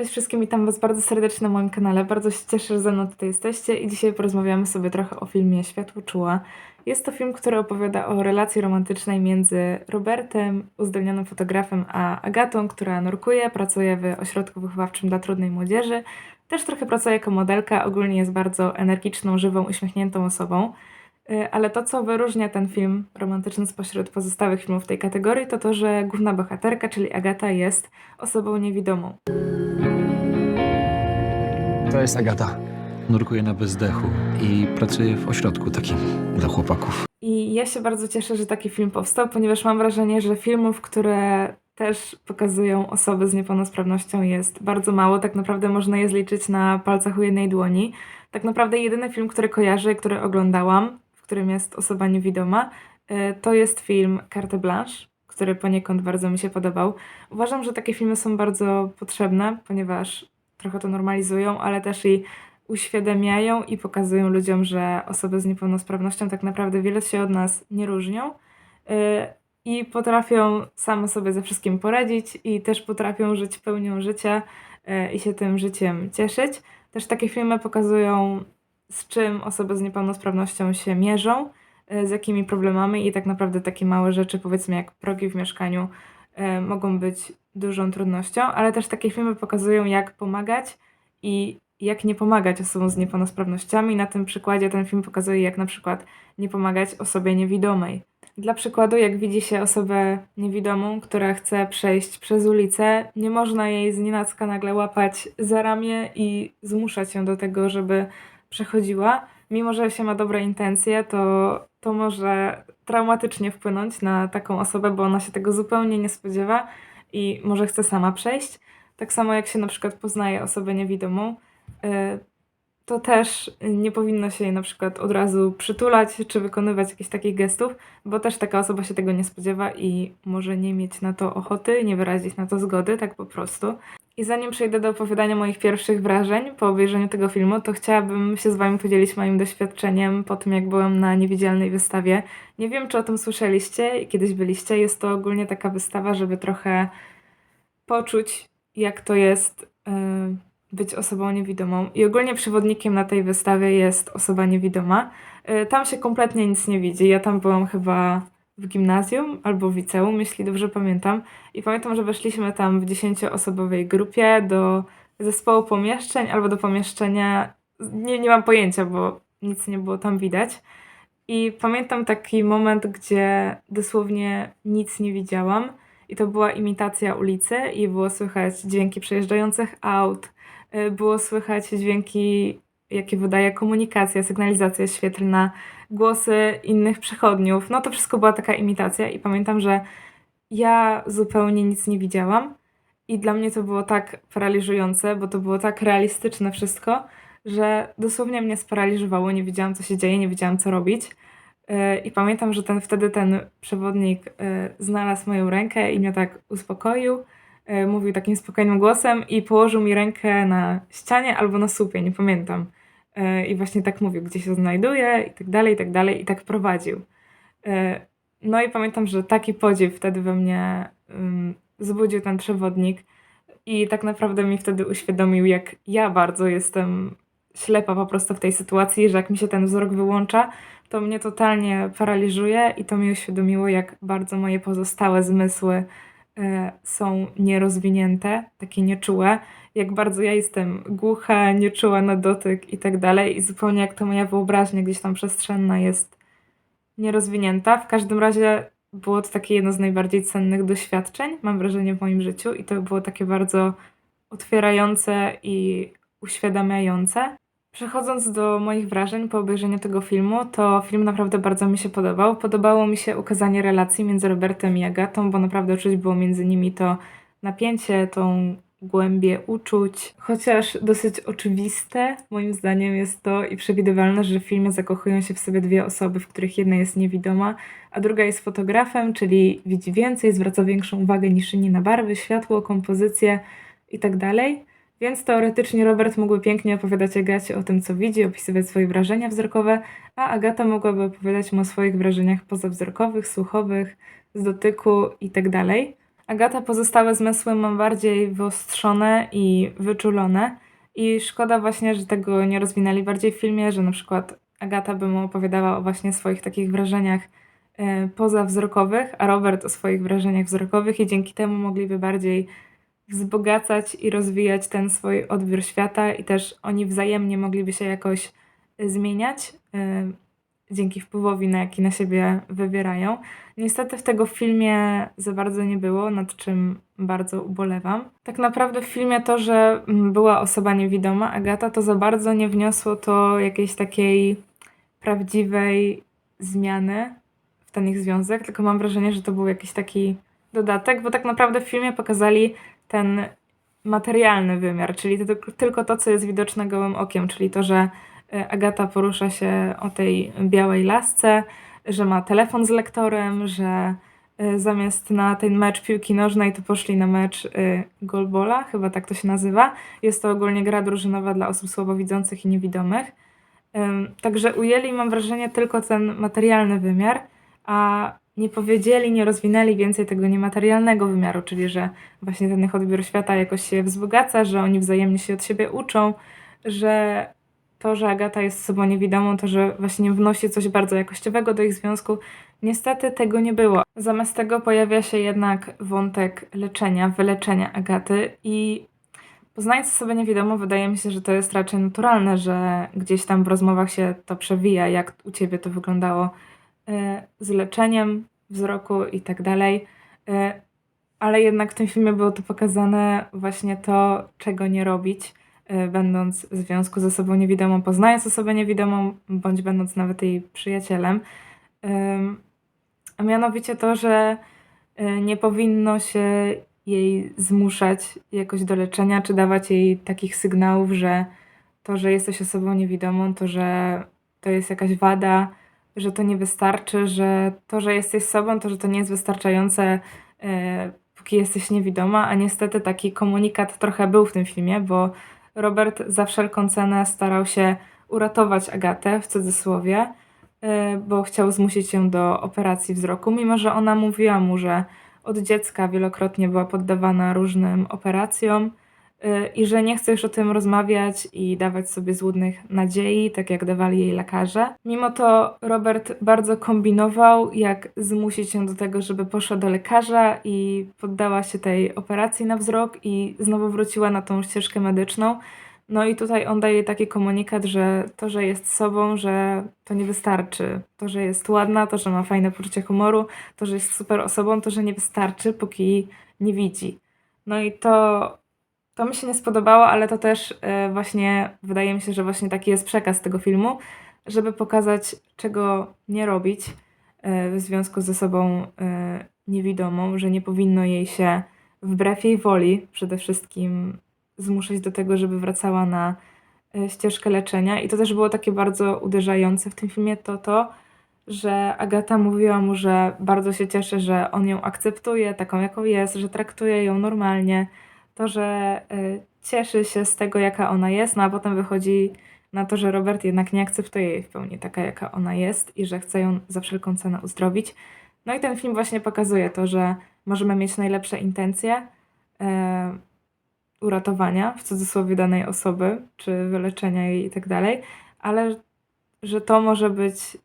Cześć wszystkim, witam Was bardzo serdecznie na moim kanale. Bardzo się cieszę, że ze mną tutaj jesteście i dzisiaj porozmawiamy sobie trochę o filmie Światło Czuła. Jest to film, który opowiada o relacji romantycznej między Robertem, uzdolnionym fotografem, a Agatą, która nurkuje, pracuje w ośrodku wychowawczym dla trudnej młodzieży. Też trochę pracuje jako modelka, ogólnie jest bardzo energiczną, żywą, uśmiechniętą osobą. Y, Ale to, co wyróżnia ten film romantyczny spośród pozostałych filmów tej kategorii, to to, że główna bohaterka, czyli Agata, jest osobą niewidomą. To jest Agata. Nurkuje na bezdechu i pracuje w ośrodku takim dla chłopaków. I ja się bardzo cieszę, że taki film powstał, ponieważ mam wrażenie, że filmów, które też pokazują osoby z niepełnosprawnością jest bardzo mało. Tak naprawdę można je zliczyć na palcach u jednej dłoni. Tak naprawdę jedyny film, który kojarzę, który oglądałam, w którym jest osoba niewidoma, y, to jest film Carte Blanche, który poniekąd bardzo mi się podobał. Uważam, że takie filmy są bardzo potrzebne, ponieważ trochę to normalizują, ale też i uświadamiają i pokazują ludziom, że osoby z niepełnosprawnością tak naprawdę wiele się od nas nie różnią. y, I potrafią same sobie ze wszystkim poradzić, i też potrafią żyć pełnią życia y, i się tym życiem cieszyć. Też takie filmy pokazują, z czym osoby z niepełnosprawnością się mierzą, y, z jakimi problemami, i tak naprawdę takie małe rzeczy, powiedzmy jak progi w mieszkaniu, mogą być dużą trudnością, ale też takie filmy pokazują, jak pomagać i jak nie pomagać osobom z niepełnosprawnościami. Na tym przykładzie ten film pokazuje, jak na przykład nie pomagać osobie niewidomej. Dla przykładu, jak widzi się osobę niewidomą, która chce przejść przez ulicę, nie można jej znienacka nagle łapać za ramię i zmuszać ją do tego, żeby przechodziła. Mimo, że się ma dobre intencje, to, to może traumatycznie wpłynąć na taką osobę, bo ona się tego zupełnie nie spodziewa i może chce sama przejść. Tak samo jak się na przykład poznaje osobę niewidomą, y, to też nie powinno się jej na przykład od razu przytulać czy wykonywać jakichś takich gestów, bo też taka osoba się tego nie spodziewa i może nie mieć na to ochoty, nie wyrazić na to zgody, tak po prostu. I zanim przejdę do opowiadania moich pierwszych wrażeń po obejrzeniu tego filmu, to chciałabym się z Wami podzielić moim doświadczeniem po tym, jak byłam na niewidzialnej wystawie. Nie wiem, czy o tym słyszeliście i kiedyś byliście. Jest to ogólnie taka wystawa, żeby trochę poczuć, jak to jest y, być osobą niewidomą. I ogólnie przewodnikiem na tej wystawie jest osoba niewidoma. Y, Tam się kompletnie nic nie widzi. Ja tam byłam chyba w gimnazjum albo w liceum, jeśli dobrze pamiętam. I pamiętam, że weszliśmy tam w dziesięcioosobowej grupie do zespołu pomieszczeń albo do pomieszczenia. Nie, nie mam pojęcia, bo nic nie było tam widać. I pamiętam taki moment, gdzie dosłownie nic nie widziałam. I to była imitacja ulicy, i było słychać dźwięki przejeżdżających aut, y, było słychać dźwięki, jakie wydaje komunikacja, sygnalizacja świetlna, głosy innych przechodniów. No to wszystko była taka imitacja, i pamiętam, że ja zupełnie nic nie widziałam. I dla mnie to było tak paraliżujące, bo to było tak realistyczne wszystko, że dosłownie mnie sparaliżowało. Nie wiedziałam, co się dzieje, nie wiedziałam, co robić. Yy, I pamiętam, że ten, wtedy ten przewodnik yy, znalazł moją rękę i mnie tak uspokoił. Yy, Mówił takim spokojnym głosem i położył mi rękę na ścianie albo na słupie, nie pamiętam. Yy, I właśnie tak mówił, gdzie się znajduje i tak dalej, i tak dalej, i tak prowadził. Yy, No i pamiętam, że taki podziw wtedy we mnie ym, wzbudził ten przewodnik i tak naprawdę mi wtedy uświadomił, jak ja bardzo jestem ślepa po prostu w tej sytuacji, że jak mi się ten wzrok wyłącza, to mnie totalnie paraliżuje i to mi uświadomiło, jak bardzo moje pozostałe zmysły e, są nierozwinięte, takie nieczułe, jak bardzo ja jestem głucha, nieczuła na dotyk i tak dalej i zupełnie jak ta moja wyobraźnia gdzieś tam przestrzenna jest nierozwinięta. W każdym razie było to takie jedno z najbardziej cennych doświadczeń, mam wrażenie, w moim życiu i to było takie bardzo otwierające i uświadamiające. Przechodząc do moich wrażeń po obejrzeniu tego filmu, to film naprawdę bardzo mi się podobał. Podobało mi się ukazanie relacji między Robertem i Agatą, bo naprawdę czuć było między nimi to napięcie, tą głębię uczuć. Chociaż dosyć oczywiste, moim zdaniem, jest to i przewidywalne, że w filmie zakochują się w sobie dwie osoby, w których jedna jest niewidoma, a druga jest fotografem, czyli widzi więcej, zwraca większą uwagę niż inni na barwy, światło, kompozycję itd. Więc teoretycznie Robert mógłby pięknie opowiadać Agacie o tym, co widzi, opisywać swoje wrażenia wzrokowe, a Agata mogłaby opowiadać mu o swoich wrażeniach pozawzrokowych, słuchowych, z dotyku itd. Agata pozostałe zmysły ma bardziej wyostrzone i wyczulone. I szkoda właśnie, że tego nie rozwinęli bardziej w filmie, że na przykład Agata by mu opowiadała o właśnie swoich takich wrażeniach e, pozawzrokowych, a Robert o swoich wrażeniach wzrokowych i dzięki temu mogliby bardziej wzbogacać i rozwijać ten swój odbiór świata i też oni wzajemnie mogliby się jakoś zmieniać e, dzięki wpływowi, na jaki na siebie wywierają. Niestety w tego filmie za bardzo nie było, nad czym bardzo ubolewam. Tak naprawdę w filmie to, że była osoba niewidoma, Agata, to za bardzo nie wniosło to jakiejś takiej prawdziwej zmiany w ten ich związek, tylko mam wrażenie, że to był jakiś taki dodatek, bo tak naprawdę w filmie pokazali ten materialny wymiar, czyli to, tylko- to, co jest widoczne gołym okiem, czyli to, że Agata porusza się o tej białej lasce, że ma telefon z lektorem, że e, zamiast na ten mecz piłki nożnej, to poszli na mecz e, golbola, chyba tak to się nazywa. Jest to ogólnie gra drużynowa dla osób słabowidzących i niewidomych. Także ujęli, mam wrażenie, tylko ten materialny wymiar, a nie powiedzieli, nie rozwinęli więcej tego niematerialnego wymiaru, czyli że właśnie ten ich odbiór świata jakoś się wzbogaca, że oni wzajemnie się od siebie uczą, że to, że Agata jest sobą niewidomą, to, że właśnie wnosi coś bardzo jakościowego do ich związku, niestety tego nie było. Zamiast tego pojawia się jednak wątek leczenia, wyleczenia Agaty i poznając osobę niewidomą, wydaje mi się, że to jest raczej naturalne, że gdzieś tam w rozmowach się to przewija, jak u ciebie to wyglądało e, z leczeniem wzroku i tak dalej. E, Ale jednak w tym filmie było to pokazane właśnie to, czego nie robić, będąc w związku z osobą niewidomą, poznając osobę niewidomą, bądź będąc nawet jej przyjacielem. Em, A mianowicie to, że e, nie powinno się jej zmuszać jakoś do leczenia, czy dawać jej takich sygnałów, że to, że jesteś osobą niewidomą, to, że to jest jakaś wada, że to nie wystarczy, że to, że jesteś sobą, to, że to nie jest wystarczające, e, póki jesteś niewidoma, a niestety taki komunikat trochę był w tym filmie, bo Robert za wszelką cenę starał się uratować Agatę, w cudzysłowie, e, bo chciał zmusić ją do operacji wzroku, mimo że ona mówiła mu, że od dziecka wielokrotnie była poddawana różnym operacjom i że nie chce już o tym rozmawiać i dawać sobie złudnych nadziei, tak jak dawali jej lekarze. Mimo to Robert bardzo kombinował, jak zmusić ją do tego, żeby poszła do lekarza i poddała się tej operacji na wzrok i znowu wróciła na tą ścieżkę medyczną. No i tutaj on daje taki komunikat, że to, że jest sobą, że to nie wystarczy. To, że jest ładna, to, że ma fajne poczucie humoru, to, że jest super osobą, to, że nie wystarczy, póki nie widzi. No i to, to mi się nie spodobało, ale to też e, właśnie wydaje mi się, że właśnie taki jest przekaz tego filmu, żeby pokazać, czego nie robić e, w związku ze sobą e, niewidomą, że nie powinno jej się wbrew jej woli przede wszystkim zmuszać do tego, żeby wracała na ścieżkę leczenia. I to też było takie bardzo uderzające w tym filmie, to to, że Agata mówiła mu, że bardzo się cieszy, że on ją akceptuje taką, jaką jest, że traktuje ją normalnie, to, że e, cieszy się z tego, jaka ona jest, no a potem wychodzi na to, że Robert jednak nie akceptuje jej w pełni taka, jaka ona jest i że chce ją za wszelką cenę uzdrowić. No i ten film właśnie pokazuje to, że możemy mieć najlepsze intencje e, uratowania, w cudzysłowie, danej osoby, czy wyleczenia jej i tak dalej, ale że to może być y,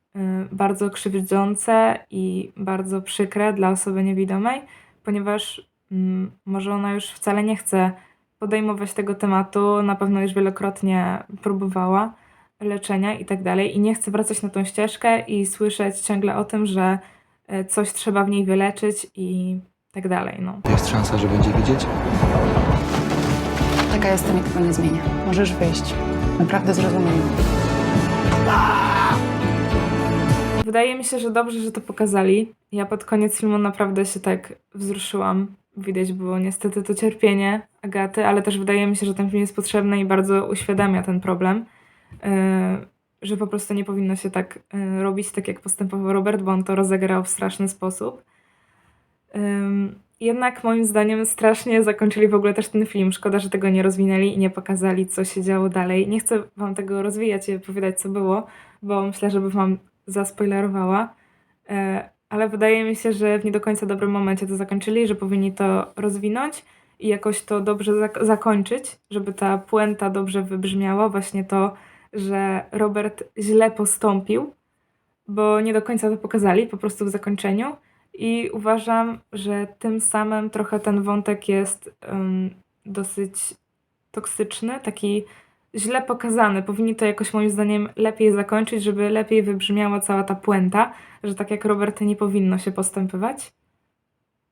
bardzo krzywdzące i bardzo przykre dla osoby niewidomej, ponieważ mm, może ona już wcale nie chce podejmować tego tematu, na pewno już wielokrotnie próbowała leczenia i tak dalej i nie chce wracać na tą ścieżkę i słyszeć ciągle o tym, że y, coś trzeba w niej wyleczyć i tak dalej, no. Jest szansa, że będzie widzieć? Taka jestem i tego nie zmienię. Możesz wyjść. Naprawdę zrozumiem. Wydaje mi się, że dobrze, że to pokazali. Ja pod koniec filmu naprawdę się tak wzruszyłam. Widać było niestety to cierpienie Agaty, ale też wydaje mi się, że ten film jest potrzebny i bardzo uświadamia ten problem. Yy, że po prostu nie powinno się tak yy, robić, tak jak postępował Robert, bo on to rozegrał w straszny sposób. Jednak moim zdaniem strasznie zakończyli w ogóle też ten film. Szkoda, że tego nie rozwinęli i nie pokazali, co się działo dalej. Nie chcę wam tego rozwijać i opowiadać, co było, bo myślę, że by wam zaspoilerowała. Ale wydaje mi się, że w nie do końca dobrym momencie to zakończyli, że powinni to rozwinąć i jakoś to dobrze zak- zakończyć, żeby ta puenta dobrze wybrzmiała. Właśnie to, że Robert źle postąpił, bo nie do końca to pokazali po prostu w zakończeniu. I uważam, że tym samym trochę ten wątek jest em, dosyć toksyczny, taki źle pokazany. Powinni to jakoś moim zdaniem lepiej zakończyć, żeby lepiej wybrzmiała cała ta puenta, że tak jak Robert nie powinno się postępować.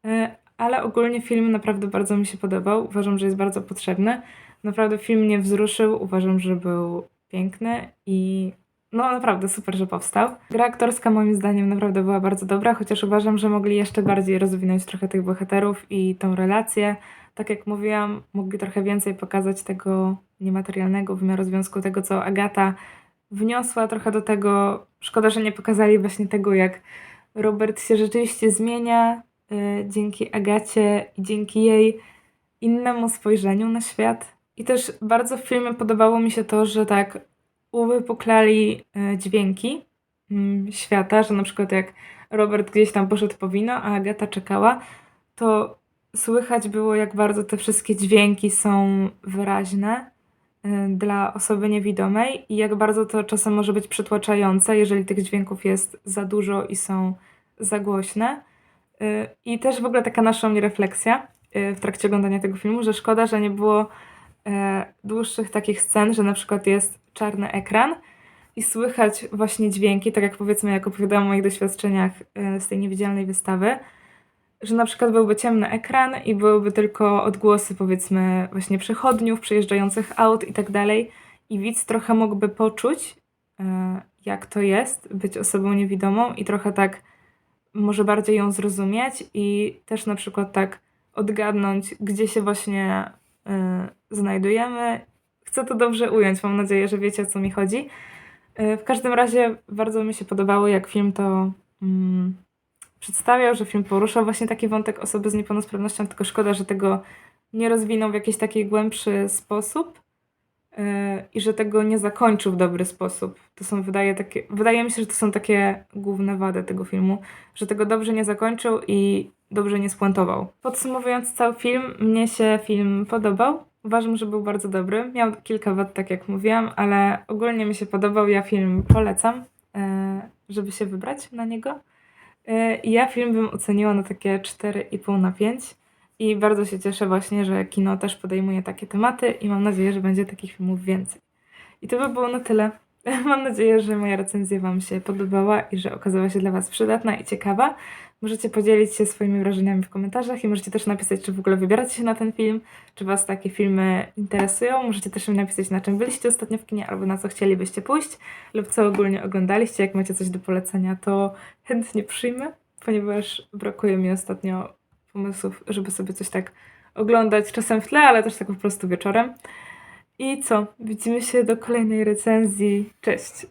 E, Ale ogólnie film naprawdę bardzo mi się podobał. Uważam, że jest bardzo potrzebny. Naprawdę film mnie wzruszył. Uważam, że był piękny i no naprawdę super, że powstał. Gra aktorska moim zdaniem naprawdę była bardzo dobra, chociaż uważam, że mogli jeszcze bardziej rozwinąć trochę tych bohaterów i tą relację. Tak jak mówiłam, mogli trochę więcej pokazać tego niematerialnego wymiaru związku, tego co Agata wniosła trochę do tego. Szkoda, że nie pokazali właśnie tego, jak Robert się rzeczywiście zmienia y, dzięki Agacie i dzięki jej innemu spojrzeniu na świat. I też bardzo w filmie podobało mi się to, że tak uwypuklali y, dźwięki mm, świata, że na przykład jak Robert gdzieś tam poszedł po wino, a Agata czekała, to słychać było, jak bardzo te wszystkie dźwięki są wyraźne dla osoby niewidomej i jak bardzo to czasem może być przytłaczające, jeżeli tych dźwięków jest za dużo i są za głośne. Y, I też w ogóle taka naszła mnie refleksja y, w trakcie oglądania tego filmu, że szkoda, że nie było dłuższych takich scen, że na przykład jest czarny ekran i słychać właśnie dźwięki, tak jak powiedzmy, jak opowiadałam o moich doświadczeniach z tej niewidzialnej wystawy, że na przykład byłby ciemny ekran i byłyby tylko odgłosy, powiedzmy, właśnie przechodniów, przejeżdżających aut i tak dalej. I widz trochę mógłby poczuć, e, jak to jest być osobą niewidomą i trochę tak może bardziej ją zrozumieć i też na przykład tak odgadnąć, gdzie się właśnie y, znajdujemy. Chcę to dobrze ująć, mam nadzieję, że wiecie o co mi chodzi. Y, w każdym razie bardzo mi się podobało, jak film to mm, przedstawiał, że film poruszał właśnie taki wątek osoby z niepełnosprawnością, tylko szkoda, że tego nie rozwinął w jakiś taki głębszy sposób y, i że tego nie zakończył w dobry sposób. To są, wydaje, takie, wydaje mi się, że to są takie główne wady tego filmu, że tego dobrze nie zakończył i dobrze nie spuentował. Podsumowując cały film, mnie się film podobał. Uważam, że był bardzo dobry. Miał kilka wad, tak jak mówiłam, ale ogólnie mi się podobał. Ja film polecam, e, żeby się wybrać na niego. I ja film bym oceniła na takie 4,5 na 5. I bardzo się cieszę właśnie, że kino też podejmuje takie tematy i mam nadzieję, że będzie takich filmów więcej. I to by było na tyle. Mam nadzieję, że moja recenzja Wam się podobała i że okazała się dla Was przydatna i ciekawa. Możecie podzielić się swoimi wrażeniami w komentarzach i możecie też napisać, czy w ogóle wybieracie się na ten film, czy Was takie filmy interesują. Możecie też mi napisać, na czym byliście ostatnio w kinie, albo na co chcielibyście pójść, lub co ogólnie oglądaliście. Jak macie coś do polecenia, to chętnie przyjmę, ponieważ brakuje mi ostatnio pomysłów, żeby sobie coś tak oglądać, czasem w tle, ale też tak po prostu wieczorem. I co? Widzimy się do kolejnej recenzji. Cześć!